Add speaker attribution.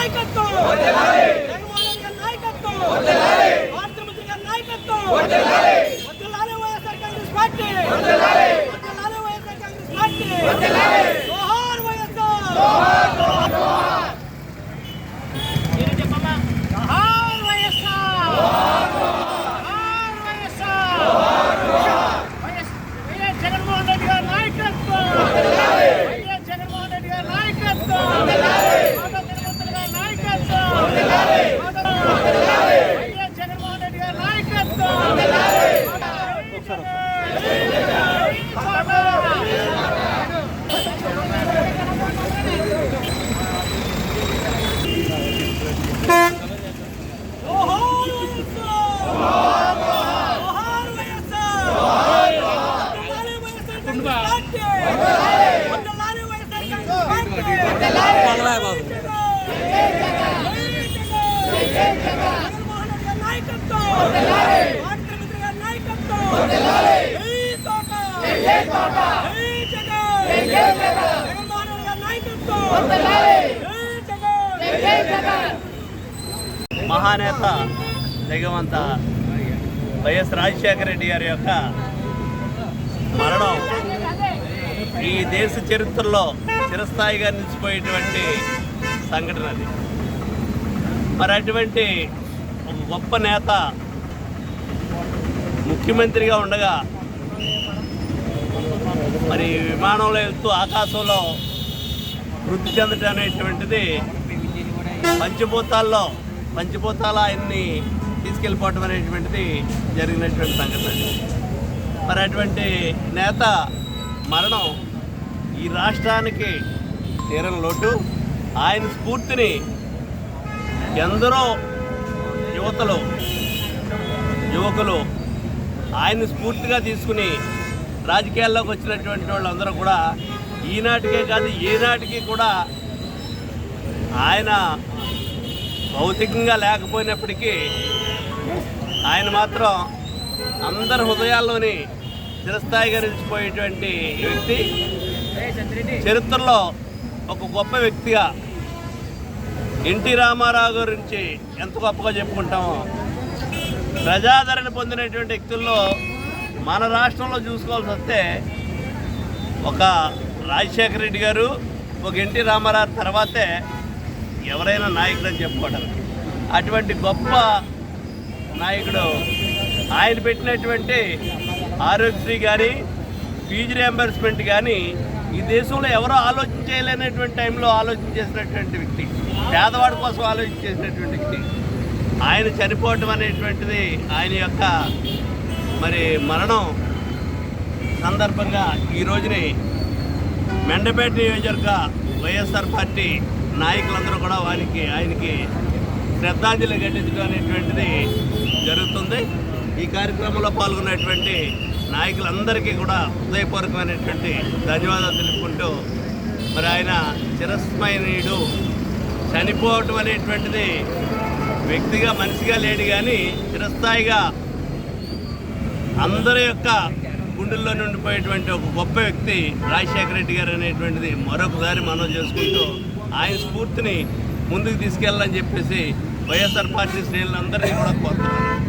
Speaker 1: నాయకత్వం! జగన్మోహన్ రెడ్డి గారి నాయకత్వం! భారత ముఖ్యమంత్రి గారి నాయకత్వం వద్దలాలే వైఎస్ఆర్ కాంగ్రెస్ పార్టీ వద్దలాలే వైఎస్ఆర్ కాంగ్రెస్ పార్టీ జోహార్ వైఎస్ఆర్ మీరు చెప్పమ్మా జోహార్ వైఎస్ఆర్ జోహార్ YSR YS YS Jaganmohan Reddy గారి నాయకత్వం వైఎస్ జగన్మోహన్ రెడ్డి గారి నాయకత్వం మాతా తిరుమూర్తులు గారి నాయకత్వం వైఎస్ జగన్మోహన్ రెడ్డి గారి నాయకత్వం జోహార్ వైఎస్ఆర్ జోహార్ వైఎస్ఆర్ వద్దలాలే YSR Congress party వద్దలాలే YSR Congress party Jaganmohan Reddy గారి నాయకత్వం భారత ముఖ్యమంత్రి గారి నాయకత్వం జై తోట జై జగన్ జగన్మోహన్ రెడ్డి గారి నాయకత్వం జై
Speaker 2: మహానేత జగవంత వైఎస్ రాజశేఖర రెడ్డి గారి యొక్క మరణం ఈ దేశ చరిత్రలో చిరస్థాయిగా నిలిచిపోయేటువంటి సంఘటన అది. మరి అటువంటి గొప్ప నేత ముఖ్యమంత్రిగా ఉండగా మరి విమానంలో వెళ్తూ ఆకాశంలో వృద్ధి చెందటం అనేటువంటిది పంచభూతాల్లో పంచభూతాల ఆయన్ని తీసుకెళ్ళిపోవటం అనేటువంటిది జరిగినటువంటి సంఘటన మరి అటువంటి నేత మరణం ఈ రాష్ట్రానికి తీరని లోటు. ఆయన స్ఫూర్తిని ఎందరో యువతలు యువకులు ఆయన స్ఫూర్తిగా తీసుకుని రాజకీయాల్లోకి వచ్చినటువంటి వాళ్ళందరూ కూడా ఈనాటికే కాదు ఏనాటికి కూడా ఆయన భౌతికంగా లేకపోయినప్పటికీ ఆయన మాత్రం అందరి హృదయాల్లోని చిరస్థాయిగా నిలిచిపోయేటువంటి వ్యక్తి. చరిత్రలో ఒక గొప్ప వ్యక్తిగా ఎన్టీ రామారావు గురించి ఎంత గొప్పగా చెప్పుకుంటామో ప్రజాదరణ పొందినటువంటి వ్యక్తుల్లో మన రాష్ట్రంలో చూసుకోవాల్సి వస్తే ఒక రాజశేఖర రెడ్డి గారు ఒక ఎన్టీ రామారావు తర్వాతే ఎవరైనా నాయకుడు అని చెప్పుకోవడానికి అటువంటి గొప్ప నాయకుడు ఆయన పెట్టినటువంటి ఆరోగ్యశ్రీ కానీ ఫీజు రియంబర్స్మెంట్ కానీ ఈ దేశంలో ఎవరో ఆలోచన చేయలేనటువంటి టైంలో ఆలోచన చేసినటువంటి వ్యక్తి పేదవాడి కోసం ఆలోచన చేసినటువంటి వ్యక్తి ఆయన చనిపోవటం అనేటువంటిది ఆయన యొక్క మరి మరణం సందర్భంగా ఈ రోజుని మెండపేట నియోజకవర్గ వైఎస్ఆర్ పార్టీ నాయకులందరూ కూడా వారికి ఆయనకి శ్రద్ధాంజలి ఘటించడం అనేటువంటిది జరుగుతుంది. ఈ కార్యక్రమంలో పాల్గొన్నటువంటి నాయకులందరికీ కూడా హృదయపూర్వకమైనటువంటి ధన్యవాదాలు తెలుపుకుంటూ మరి ఆయన చిరస్మరణీయుడు చనిపోవటం అనేటువంటిది వ్యక్తిగా మనిషిగా లేడు కానీ చిరస్థాయిగా అందరి యొక్క గుండెల్లో నుండిపోయేటువంటి ఒక గొప్ప వ్యక్తి రాజశేఖర రెడ్డి గారు అనేటువంటిది మరొకసారి మనం చేసుకుంటూ ఆయన స్ఫూర్తిని ముందుకు తీసుకెళ్ళాలని చెప్పేసి వైఎస్ఆర్ పార్టీ శ్రేణులందరినీ కూడా కోరుతున్నాను.